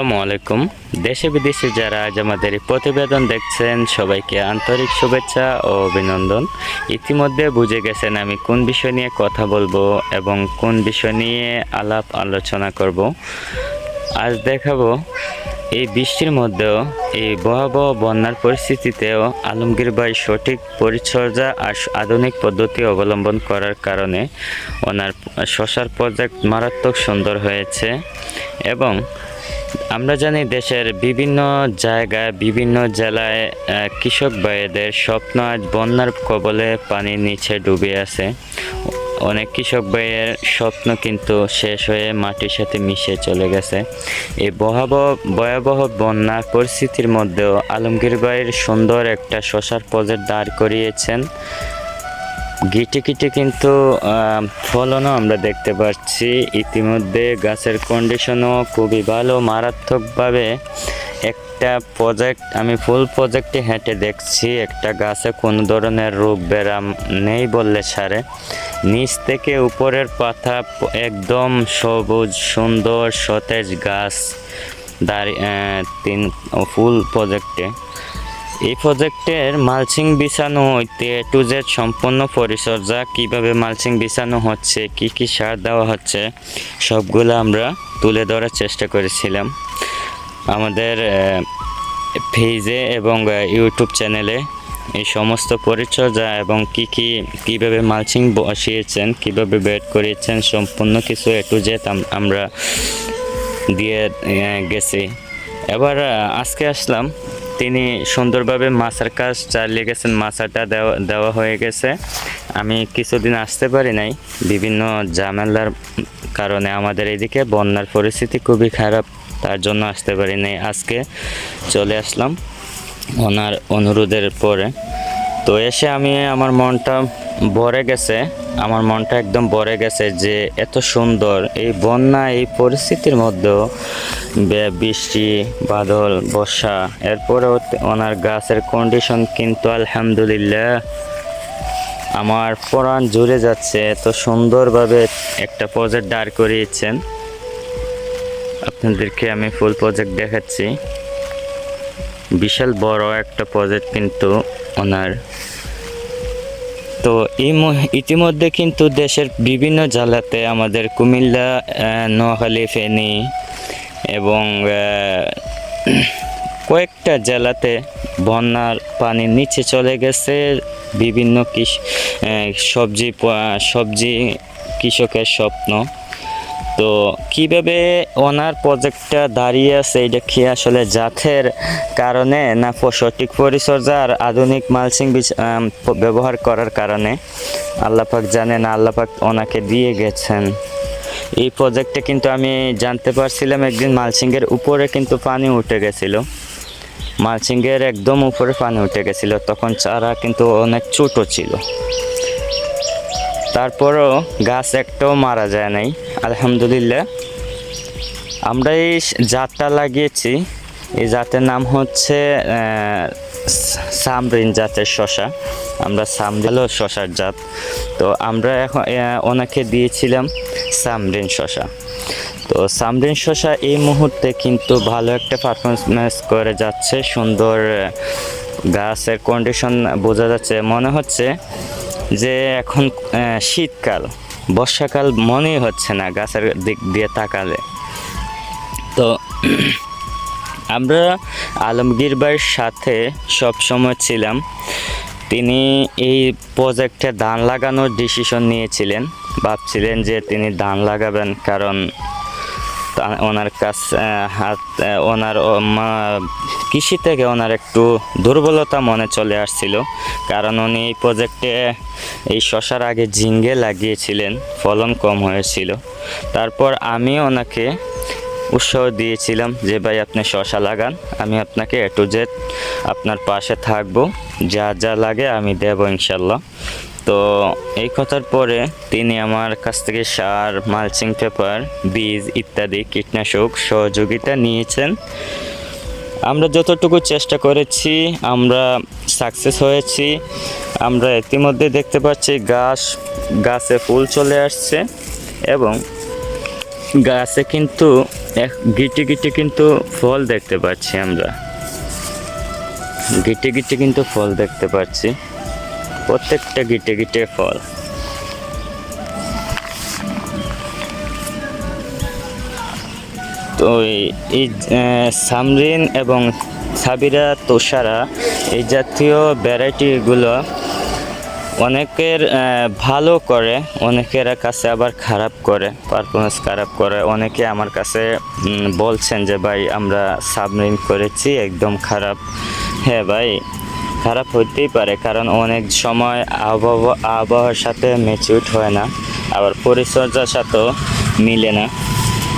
আসসালামু আলাইকুম। দেশে বিদেশে যারা আজ আমাদের প্রতিবেদন দেখছেন, সবাইকে আন্তরিক শুভেচ্ছা ও অভিনন্দন। ইতিমধ্যে বুঝে গেছেন আমি কোন বিষয় নিয়ে কথা বলব এবং কোন বিষয় নিয়ে আলাপ আলোচনা করব। আজ দেখাবো এই বৃষ্টির মধ্যেও, এই ভয়াবহ বন্যার পরিস্থিতিতেও আলমগীর ভাই সঠিক পরিচর্যা আর আধুনিক পদ্ধতি অবলম্বন করার কারণে ওনার শশার প্রজেক্ট মারাত্মক সুন্দর হয়েছে এবং আমরা জানি দেশের বিভিন্ন জায়গায়, বিভিন্ন জেলায় কৃষক ভাইদের স্বপ্ন আজ বন্যার কবলে পানির নিচে ডুবে আছে। অনেক কৃষক ভাইয়ের স্বপ্ন কিন্তু শেষ হয়ে মাটির সাথে মিশে চলে গেছে। এই ভয়াবহ ভয়াবহ বন্যার পরিস্থিতির মধ্যেও আলমগীর ভাইয়ের সুন্দর একটা শশার প্রজেক্ট দাঁড় করিয়েছেন গিটে গিটে কিন্তু ফলনও আমরা দেখতে পাচ্ছি। ইতিমধ্যে গাছের কন্ডিশনও খুবই ভালো। মারাত্মকভাবে একটা প্রজেক্ট আমি ফুল প্রজেক্টে হেঁটে দেখছি। একটা গাছে কোনো ধরনের রোগ ব্যারাম নেই বললে সারে। নিচ থেকে উপরের পাতা একদম সবুজ, সুন্দর, সতেজ গাছ দাঁড়িয়ে তিন ফুল প্রজেক্টে এই প্রজেক্টের মালচিং বিছানো হইতে টু জেড সম্পূর্ণ পরিচর্যা, কীভাবে মালচিং বিছানো হচ্ছে, কি কি সার দেওয়া হচ্ছে, সবগুলো আমরা তুলে ধরার চেষ্টা করেছিলাম। আমাদের পেজে এবং ইউটিউব চ্যানেলে এই সমস্ত পরিচর্যা এবং কি কি, কীভাবে মালচিং বসিয়েছেন, কীভাবে বেড করিয়েছেন সম্পূর্ণ কিছু এ টু জেড আমরা দিয়ে গেছি। এবার আজকে আসলাম। তিনি সুন্দরভাবে মাছের কাজ চালিয়ে গেছেন, মাছাটা দেওয়া দেওয়া হয়ে গেছে। আমি কিছুদিন আসতে পারি নাই। বিভিন্ন ঝামেলার কারণে আমাদের এদিকে বন্যার পরিস্থিতি খুবই খারাপ, তার জন্য আসতে পারি নাই। আজকে চলে আসলাম ওনার অনুরোধের পরে। তো এসে আমি আমার মনটা ভরে গেছে। আমার মনটা একদম ভরে গেছে যে এত সুন্দর এই বন্যা, এই পরিস্থিতির মধ্যেও বৃষ্টি, বাদল, বর্ষা, এরপরেও ওনার গাছের কন্ডিশন কিন্তু আলহামদুলিল্লাহ আমার প্রাণ জুড়ে যাচ্ছে। এত সুন্দরভাবে একটা প্রজেক্ট দাঁড় করিয়েছেন। আপনাদেরকে আমি ফুল প্রজেক্ট দেখাচ্ছি। বিশাল বড় একটা প্রজেক্ট কিন্তু ওনার তো ইতিমধ্যে কিন্তু দেশের বিভিন্ন জেলাতে আমাদের কুমিল্লা নোয়াখালী, ফেনী এবং কয়েকটা জেলাতে বন্যার পানি নিচে চলে গেছে। বিভিন্ন কৃষ সবজি সবজি কৃষকের স্বপ্ন। তো কীভাবে ওনার প্রজেক্টটা দাঁড়িয়ে আছে, এটা কি আসলে জাতের কারণে না সঠিক পরিচর্যা আর আধুনিক মালসিং ব্যবহার করার কারণে? আল্লাপাক জানেন আল্লাপাক ওনাকে দিয়ে গেছেন। এই প্রজেক্টে কিন্তু আমি জানতে পারছিলাম একদিন মালসিংয়ের উপরে কিন্তু পানি উঠে গেছিল। মালসিংয়ের একদম উপরে পানি উঠে গেছিল, তখন চারা কিন্তু অনেক ছোটো ছিল। তারপরও গাছ একটাও মারা যায় নাই, আলহামদুলিল্লাহ। আমরা এই জাতটা লাগিয়েছি, এই জাতের নাম হচ্ছে সামরিন জাতের শশা আমরা সামরিলো শশার জাত। তো আমরা এখন ওনাকে দিয়েছিলাম সামরিন শশা তো সামরিন শশা এই মুহূর্তে কিন্তু ভালো একটা পারফরমেন্স করে যাচ্ছে, সুন্দর গাছের কন্ডিশন বোঝা যাচ্ছে। মনে হচ্ছে যে এখন শীতকাল, বর্ষাকাল মনেই হচ্ছে না গাছের দিক দিয়ে তাকালে। তো আমরা আলমগীর ভাইয়ের সাথে সব সময় ছিলাম। তিনি এই প্রজেক্টে ধান লাগানোর ডিসিশন নিয়েছিলেন। ভাবছিলেন যে তিনি ধান লাগাবেন কারণ ওনার কাছ হাত ওনার কৃষি থেকে ওনার একটু দুর্বলতা মনে চলে আসছিল। কারণ উনি এই প্রজেক্টে এই শশার আগে ঝিঙ্গে লাগিয়েছিলেন, ফলন কম হয়েছিল। তারপর আমি ওনাকে উৎসাহ দিয়েছিলাম যে, ভাই, আপনি শশা লাগান, আমি আপনাকে এ টু জেড আপনার পাশে থাকব, যা যা লাগে আমি দেবো ইনশাল্লাহ। তো এই কথার পরে তিনি আমার কাছ থেকে সার, মালচিং পেপার, বীজ ইত্যাদি কীটনাশক সহযোগিতা নিয়েছেন। আমরা যতটুকু চেষ্টা করেছি, আমরা সাকসেস হয়েছি। আমরা ইতিমধ্যে দেখতে পাচ্ছি গাছ, গাছে ফুল চলে আসছে এবং গাছে কিন্তু গিটে গিটে কিন্তু ফল দেখতে পাচ্ছি আমরা। গিটে গিটে কিন্তু ফল দেখতে পাচ্ছি। প্রত্যেকটা গিটে গিটে ফল। তো এই- সামরিন এবং সাবিরা, তোষারা এই জাতীয় ভ্যারাইটিগুলো অনেকের ভালো করে, অনেকের কাছে আবার খারাপ করে পারফরমেন্স খারাপ করে। অনেকে আমার কাছে বলছেন যে, ভাই, আমরা সাবমিন করেছি, একদম খারাপ। হ্যাঁ ভাই খারাপ হতেই পারে, কারণ অনেক সময় আবহাওয়া, আবহাওয়ার সাথে ম্যাচিউড হয় না, আবার পরিচর্যার সাথেও মিলে না।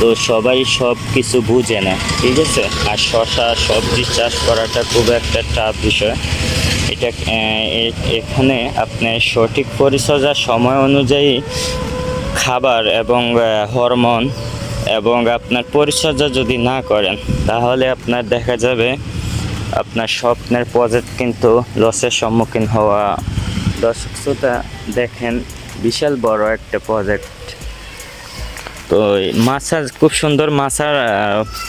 তো সবাই সব কিছু বুঝে না, ঠিক আছে? আর শশা, সবজি চাষ করাটা খুব একটা টাফ বিষয়। এটা এখানে আপনি সঠিক পরিচর্যার সময় অনুযায়ী খাবার এবং হরমোন এবং আপনার পরিচর্যা যদি না করেন, তাহলে আপনার দেখা যাবে আপনার স্বপ্নের প্রজেক্ট কিন্তু লসের সম্মুখীন হওয়া দর্শক শ্রোতা দেখেন বিশাল বড় একটা প্রজেক্ট তো মাছার খুব সুন্দর মাসার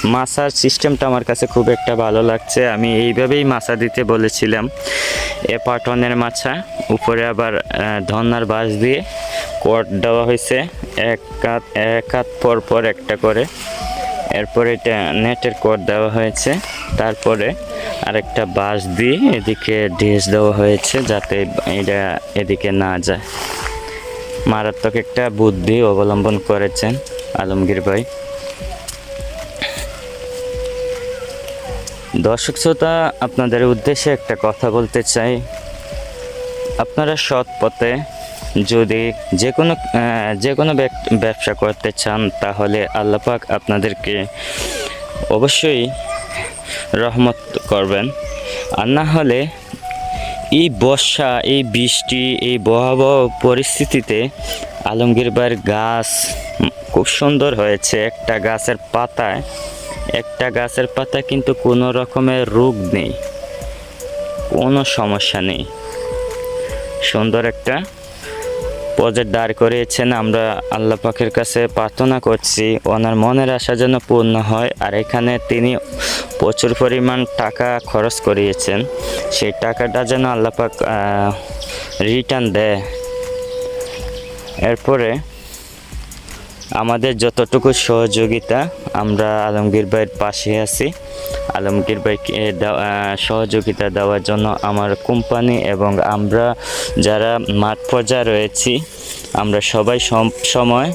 মাসার সিস্টেমটা আমার কাছে খুব একটা ভালো লাগছে। আমি এইভাবেই মাছা দিতে বলেছিলাম। এ পাটনের মাছা উপরে আবার আহ, ধন্নার বাঁশ দিয়ে কোট দেওয়া হয়েছে। এক কাত এক হাত পর পর একটা করে। এরপরে এটা নেটের কোট দেওয়া হয়েছে। তারপরে আরেকটা বাঁশ দিয়ে এদিকে ড্রেস দেওয়া হয়েছে যাতে এটা এদিকে না যায়। মারাত্মক একটা বুদ্ধি অবলম্বন করেছেন আলমগীর ভাই। দর্শক শ্রোতা, আপনাদের উদ্দেশ্যে একটা কথা বলতে চাই। আপনারা সৎ পথে যদি যে কোনো যে কোনো ব্যবসা করতে চান, তাহলে আল্লাপাক আপনাদেরকে অবশ্যই রহমত করবেন। আর না হলে এই বর্ষা, এই বৃষ্টি, এই ভয়াবহ পরিস্থিতিতে আলমগীর গাছ খুব সুন্দর হয়েছে। একটা গাছের পাতায়, একটা গাছের পাতায় কিন্তু কোনো রকমের রোগ নেই, কোনো সমস্যা নেই। সুন্দর একটা প্রজেক্ট দাঁড় করিয়েছেন। আমরা আল্লাহ পাকের কাছে প্রার্থনা করছি, ওনার মনের আশা যেন পূর্ণ হয়। আর এখানে তিনি প্রচুর পরিমাণ টাকা খরচ করিয়েছেন। সেই টাকাটা যেন আল্লাহ পাক রিটার্ন দেয়। এরপরে আমাদের যতটুকু সহযোগিতা, আমরা আলমগীর ভাইয়ের পাশে আছি। আলমগীর ভাইকে সহযোগিতা দেওয়ার জন্য আমার কোম্পানি এবং আমরা যারা মাঠ পর্যায়ে রয়েছি, আমরা সবাই সব সময়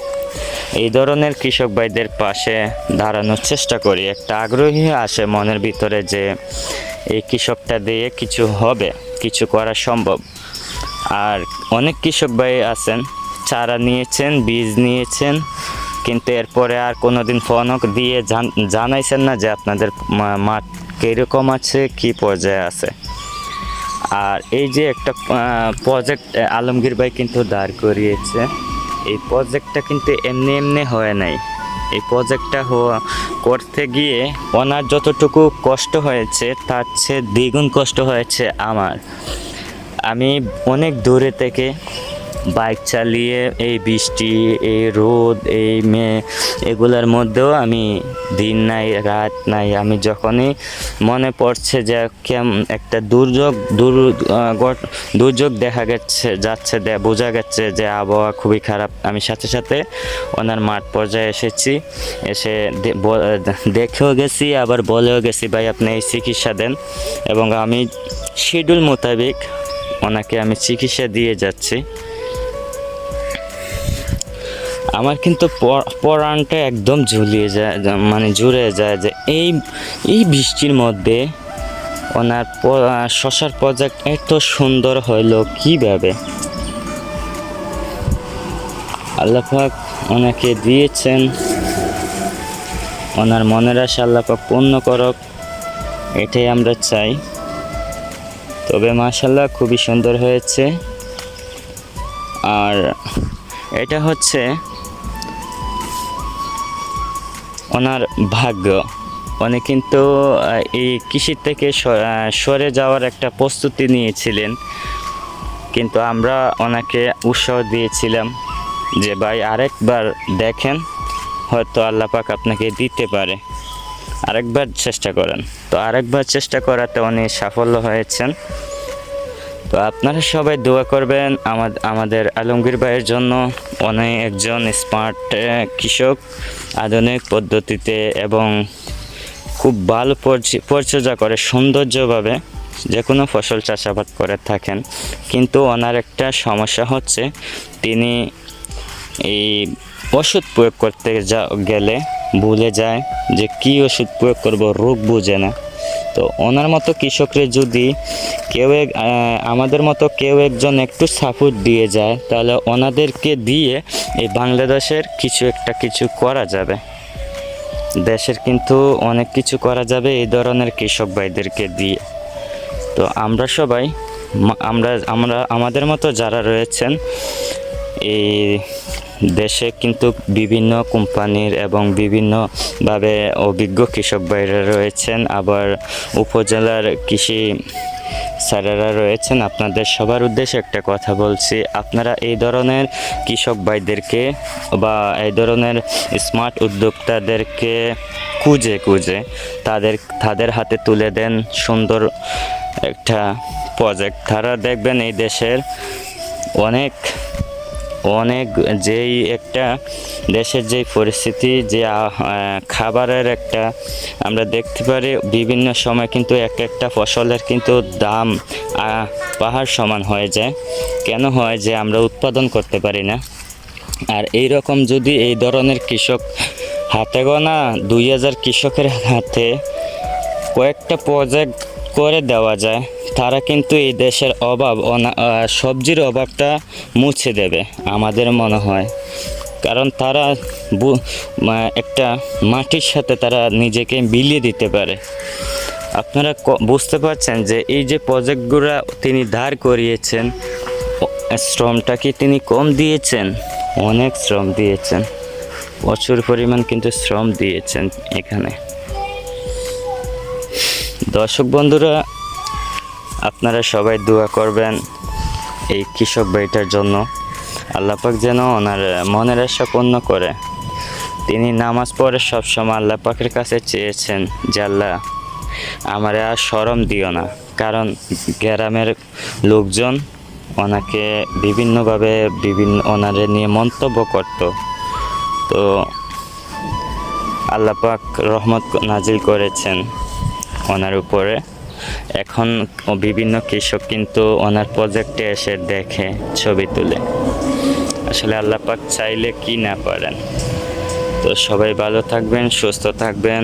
এই ধরনের কৃষক ভাইদের পাশে দাঁড়ানোর চেষ্টা করি। একটা আগ্রহী আসে মনের ভিতরে যে এই কৃষকটা দিয়ে কিছু হবে, কিছু করা সম্ভব। আর অনেক কৃষক ভাই আছেন, চারা নিয়েছেন, বীজ নিয়েছেন, কিন্তু এরপরে আর কোনোদিন ফোনও দিয়ে জানাইছেন না যে আপনাদের মাঠ কীরকম আছে, কি পর্যায়ে আছে। আর এই যে একটা প্রজেক্ট আলমগীর ভাই কিন্তু দাঁড় করিয়েছে। এই প্রজেক্টটা কিন্তু এমনি এমনি হয় নাই। এই প্রজেক্টটা হওয়া করতে গিয়ে ওনার যতটুকু কষ্ট হয়েছে, তার চেয়ে দ্বিগুণ কষ্ট হয়েছে আমার। আমি অনেক দূরে থেকে বাইক চালিয়ে এই বৃষ্টি, এই রোদ, এই মে, এগুলোর মধ্যেও আমি দিন নাই, রাত নাই। আমি যখনই মনে পড়ছে যে কেম, একটা দুর্যোগ, দুর দুর্যোগ দেখা গেছে, যাচ্ছে বোঝা গেছে যে আবহাওয়া খুবই খারাপ। আমি সাথে সাথে ওনার মাঠ পর্যায়ে এসেছি, এসে দেখেও গেছি, আবার বলেও গেছি, ভাই, আপনি এই চিকিৎসা দেন। এবং আমি শিডিউল মোতাবেক ওনাকে আমি চিকিৎসা দিয়ে যাচ্ছি। আমার কিন্তু পর- পরাণটা একদম ঝুলিয়ে যায় মানে জুড়ে যায় যে এই এই বৃষ্টির মধ্যে ওনার শশার প্রজেক্ট এত সুন্দর হইল কীভাবে? আল্লাপাক ওনাকে দিয়েছেন। ওনার মনের আশা আল্লাপাক পূর্ণ করক, এটাই আমরা চাই। তবে মাশাল্লাহ খুবই সুন্দর হয়েছে। আর এটা হচ্ছে ওনার ভাগ্য। উনি কিন্তু এই কৃষি থেকে সরে যাওয়ার একটা প্রস্তুতি নিয়েছিলেন। কিন্তু আমরা ওনাকে উৎসাহ দিয়েছিলাম যে, ভাই, আরেকবার দেখেন, হয়তো আল্লাহ পাক আপনাকে দিতে পারে। আরেকবার চেষ্টা করেন। তো আরেকবার চেষ্টা করাতে উনি সাফল্য হয়েছেন। তো আপনারা সবাই দোয়া করবেন আমাদের আলমগীর ভাইয়ের জন্য। অনেক একজন স্মার্ট কৃষক, আধুনিক পদ্ধতিতে এবং খুব ভালো পরিচ- পরিচর্যা করে সৌন্দর্যভাবে যে কোনো ফসল চাষাবাদ করে থাকেন। কিন্তু ওনার একটা সমস্যা হচ্ছে, তিনি এই ওষুধ প্রয়োগ করতে যা, গেলে ভুলে যায় যে কি ওষুধ প্রয়োগ করব রোগ বুঝে না। তো ওনার মতো কৃষকরা যদি কেউ এক- আমাদের মতো কেউ একজন একটু সাপোর্ট দিয়ে যায়, তাহলে ওনাদেরকে দিয়ে এই বাংলাদেশের কিছু একটা কিছু করা যাবে। দেশের কিন্তু অনেক কিছু করা যাবে এই ধরনের কৃষক ভাইদেরকে দিয়ে। তো আমরা সবাই, আমরা আমরা, আমাদের মতো যারা রয়েছেন, এই দেশে কিন্তু বিভিন্ন কোম্পানির এবং বিভিন্নভাবে অভিজ্ঞ কৃষক ভাইরা রয়েছেন। আবার উপজেলার কৃষি স্যারেরা রয়েছেন। আপনাদের সবার উদ্দেশ্যে একটা কথা বলছি, আপনারা এই ধরনের কৃষক ভাইদেরকে বা এই ধরনের স্মার্ট উদ্যোক্তাদেরকে খুঁজে খুঁজে তাদের তাদের হাতে তুলে দেন সুন্দর একটা প্রজেক্ট। তারা দেখবেন এই দেশের অনেক অনেক যেই একটা দেশের যেই পরিস্থিতি, যে খাবারের একটা আমরা দেখতে পারি, বিভিন্ন সময় কিন্তু এক একটা ফসলের কিন্তু দাম পাহাড় সমান হয়ে যায়। কেন হয় যে আমরা উৎপাদন করতে পারি না? আর এই রকম যদি এই ধরনের কৃষক হাতে গোনা দুই হাজার কৃষকের হাতে কয়েকটা প্রজেক্ট করে দেওয়া যায় তারা কিন্তু এই দেশের অভাব সবজির অভাবটা মুছে দেবে, আমাদের মনে হয়। কারণ তারা একটা মাটির সাথে তারা নিজেকে বিলিয়ে দিতে পারে। আপনারা বুঝতে পারছেন যে এই যে প্রজেক্টগুলো তিনি দাঁড় করিয়েছেন শ্রমটা কি তিনি কম দিয়েছেন? অনেক শ্রম দিয়েছেন। প্রচুর পরিমাণ কিন্তু শ্রম দিয়েছেন এখানে। দর্শক বন্ধুরা আপনারা সবাই দোয়া করবেন এই কৃষক ভাইটার জন্য। আল্লাপাক যেন ওনার মনের আশা পূর্ণ করে। তিনি নামাজ পড়ে সবসময় আল্লাহ পাকের কাছে চেয়েছেন যে, আল্লাহ, আমার আর সরম দিও না। কারণ গ্রামের লোকজন ওনাকে বিভিন্নভাবে বিভিন্ন ওনারে নিয়ে মন্তব্য করতো। তো আল্লাহ পাক রহমত নাজিল করেছেন ওনার উপরে। এখন বিভিন্ন কৃষক কিন্তু ওনার প্রজেক্টে এসে দেখে ছবি তুলে। আসলে আল্লাপাক চাইলে কি না পারেন? তো সবাই ভালো থাকবেন, সুস্থ থাকবেন।